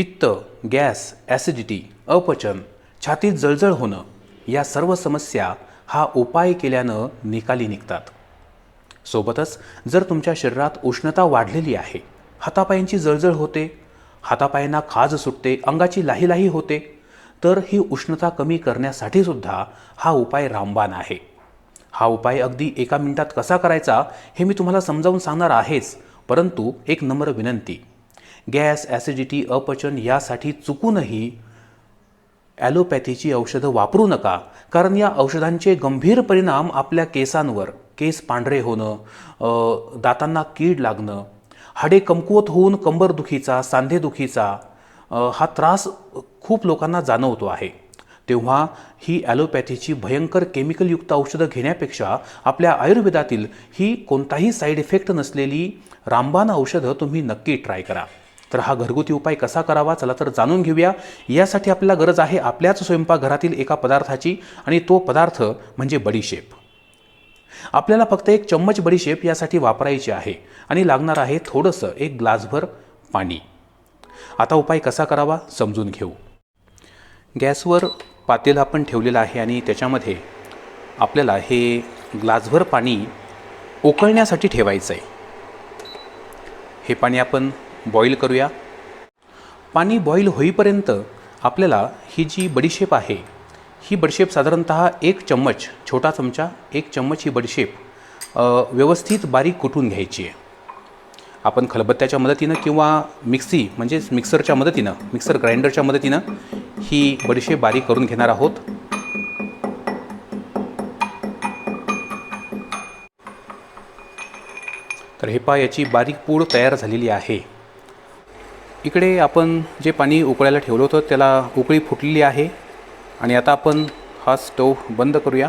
पित्त gas acidity अपचन छातीत जळजळ होणं या सर्व समस्या हा उपाय केल्यानं निकाली निघतात. सोबतच जर तुमच्या शरीरात उष्णता वाढलेली आहे हातापायांची जळजळ होते हातापायांना खाज सुटते अंगाची लाहीलाही होते तर ही उष्णता कमी करण्यासाठी सुद्धा हा उपाय रामबाण आहे. हा उपाय अगदी एका मिनिटात कसा करायचा हे मी तुम्हाला समजावून सांगणार आहेच परंतु एक नम्र विनंती. गॅस ॲसिडिटी अपचन यासाठी चुकूनही ॲलोपॅथीची औषधं वापरू नका. कारण या औषधांचे गंभीर परिणाम आपल्या केसांवर केस पांढरे होणं दातांना कीड लागणं हाडे कमकुवत होऊन कंबरदुखीचा सांधेदुखीचा हा त्रास खूप लोकांना जाणवतो आहे. तेव्हा ही ॲलोपॅथीची भयंकर केमिकलयुक्त औषधं घेण्यापेक्षा आपल्या आयुर्वेदातील ही कोणताही साईड इफेक्ट नसलेली रामबाण औषधं तुम्ही नक्की ट्राय करा. तर हा घरगुती उपाय कसा करावा चला तर जाणून घेऊया. यासाठी आपल्याला गरज आहे आपल्याच स्वयंपाकघरातील एका पदार्थाची आणि तो पदार्थ म्हणजे बडीशेप. आपल्याला फक्त एक चम्मच बडीशेप यासाठी वापरायची आहे आणि लागणार आहे थोडंसं एक ग्लासभर पाणी. आता उपाय कसा करावा समजून घेऊ. गॅसवर पातेल आपण ठेवलेलं आहे आणि त्याच्यामध्ये आपल्याला हे ग्लासभर पाणी उकळण्यासाठी ठेवायचं आहे हे पाणी आपण बॉईल करूया. पाणी बॉईल होईपर्यंत आपल्याला ही जी बडीशेप आहे ही बडीशेप साधारणत एक चम्मच छोटा चमचा एक चम्मच ही बडीशेप व्यवस्थित बारीक कुटून घ्यायची आहे? आपण खलबत्त्याच्या मदतीनं किंवा मिक्सी म्हणजेच मिक्सरच्या मदतीनं मिक्सर ग्राइंडरच्या मदतीनं ही बडीशेप बारीक करून घेणार आहोत. तर हे पा याची बारीक पूड तयार झालेली आहे. इकडे आपण जे पाणी उकळायला ठेवलं होतं त्याला उकळी फुटलेली आहे. आणि आता आपण हा स्टोव बंद करूया.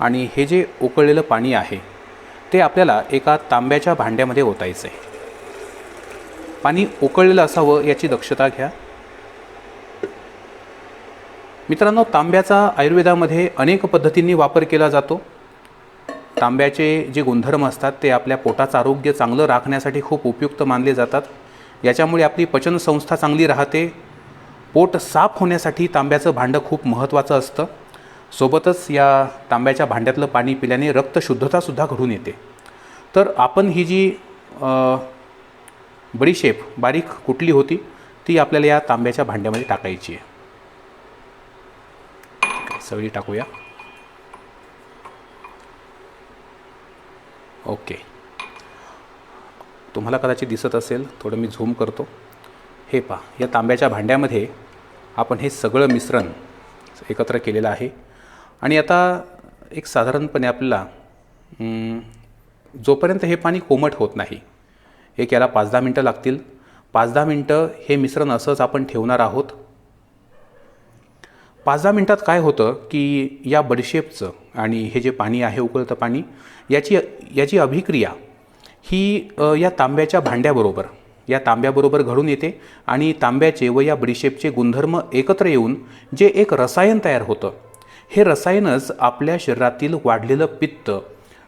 आणि हे जे उकळलेलं पाणी आहे ते आपल्याला एका तांब्याच्या भांड्यामध्ये ओतायचं आहे. पाणी उकळलेलं असावं याची दक्षता घ्या. मित्रांनो तांब्याचा आयुर्वेदामध्ये अनेक पद्धतींनी वापर केला जातो. तांब्याचे जे गुणधर्म असतात ते आपल्या पोटाचं आरोग्य चांगलं राखण्यासाठी खूप उपयुक्त मानले जातात. याच्यामुळे आपली पचनसंस्था चांगली राहते. पोट साफ होण्यासाठी तांब्याचं भांडं खूप महत्त्वाचं असतं. सोबतच या तांब्याच्या भांड्यातलं पाणी पिल्याने रक्तशुद्धतासुद्धा घडून येते. तर आपण ही जी बडीशेप बारीक कुठली होती ती आपल्याला या तांब्याच्या भांड्यामध्ये टाकायची आहे. सगळी टाकूया. ओके. तुम्हाला कदाचित दिसत असेल थोडं मी झूम करतो. हे पहा या तांब्याच्या भांड्यामध्ये आपण हे सगळं मिश्रण एकत्र केलेलं आहे. आणि आता एक साधारणपणे आपल्याला जोपर्यंत हे पाणी कोमट होत नाही एक याला पाच दहा मिनटं लागतील. पाच दहा मिनटं हे मिश्रण असंच आपण ठेवणार आहोत. पाच दहा मिनटात काय होतं की या बडशेपचं आणि हे जे पाणी आहे उकळतं पाणी याची याची अभिक्रिया ही या तांब्याच्या भांड्याबरोबर या तांब्याबरोबर घडून येते आणि तांब्याचे व या बडीशेपचे गुणधर्म एकत्र येऊन जे एक रसायन तयार होतं हे रसायनच आपल्या शरीरातील वाढलेलं पित्त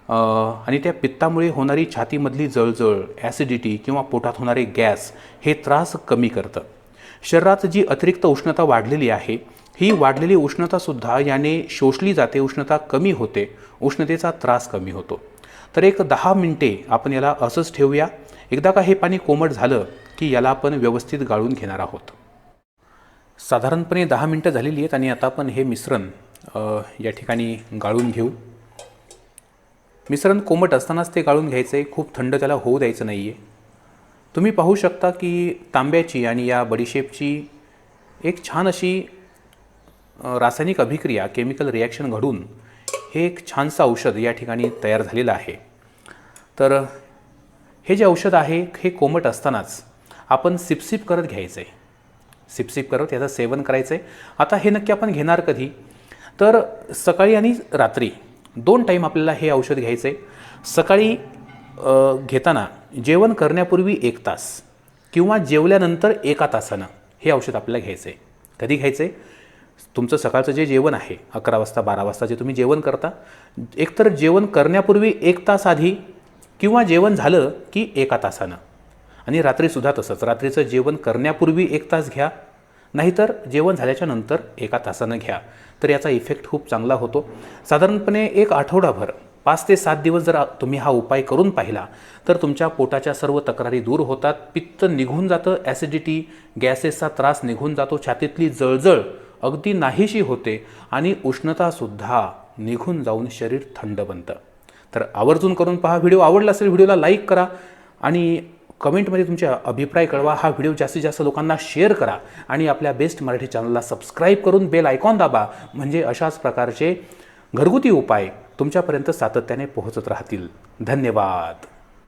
आणि त्या पित्तामुळे होणारी छातीमधली जळजळ ॲसिडिटी किंवा पोटात होणारे गॅस हे त्रास कमी करतं. शरीरात जी अतिरिक्त उष्णता वाढलेली आहे ही वाढलेली उष्णतासुद्धा याने शोषली जाते उष्णता कमी होते उष्णतेचा त्रास कमी होतो. तर एक दहा मिनटे आपण याला असंच ठेवूया. एकदा का हे पाणी कोमट झालं की याला आपण व्यवस्थित गाळून घेणार आहोत. साधारणपणे दहा मिनटं झालेली आहेत आणि आता आपण हे मिश्रण या ठिकाणी गाळून घेऊ. मिश्रण कोमट असतानाच ते गाळून घ्यायचं आहे खूप थंड त्याला होऊ द्यायचं नाही आहे तुम्ही पाहू शकता की तांब्याची आणि या बडीशेपची एक छान अशी रासायनिक अभिक्रिया केमिकल रिॲक्शन घडून हे एक छानसं औषध या ठिकाणी तयार झालेलं आहे. तर हे जे औषध आहे हे कोमट असतानाच आपण सिपसिप करत घ्यायचं. आहे सिपसिप करत याचं सेवन करायचं आहे आता हे नक्की आपण घेणार कधी? तर सकाळी आणि रात्री दोन टाईम आपल्याला हे औषध घ्यायचं आहे सकाळी घेताना जेवण करण्यापूर्वी एक तास किंवा जेवल्यानंतर एका तासानं हे औषध आपल्याला घ्यायचं आहे कधी घ्यायचं आहे तुमचं सकाळचं जे जेवण आहे अकरा वाजता बारा वाजता जे तुम्ही जेवण करता एकतर जेवण करण्यापूर्वी एक तास आधी किंवा जेवण झालं की एका तासानं. आणि रात्रीसुद्धा तसंच. रात्रीचं जेवण करण्यापूर्वी एक तास घ्या नाहीतर जेवण झाल्याच्यानंतर एका तासानं घ्या. तर याचा इफेक्ट खूप चांगला होतो. साधारणपणे एक आठवडाभर पाच ते सात दिवस जर तुम्ही हा उपाय करून पाहिला तर तुमच्या पोटाच्या सर्व तक्रारी दूर होतात पित्त निघून जातं ॲसिडिटी गॅसेसचा त्रास निघून जातो छातीतली जळजळ अगदी नाहीशी होते आणि उष्णतासुद्धा निघून जाऊन शरीर थंड बनतं. तर आवर्जून करून पहा व्हिडिओ आवडला असेल व्हिडिओला लाईक करा आणि कमेंटमध्ये तुमच्या अभिप्राय कळवा. हा व्हिडिओ जास्तीत जास्त लोकांना शेअर करा आणि आपल्या बेस्ट मराठी चॅनलला सबस्क्राईब करून बेल आयकॉन दाबा. म्हणजे अशाच प्रकारचे घरगुती उपाय तुमच्यापर्यंत सातत्याने पोहोचत राहतील. धन्यवाद.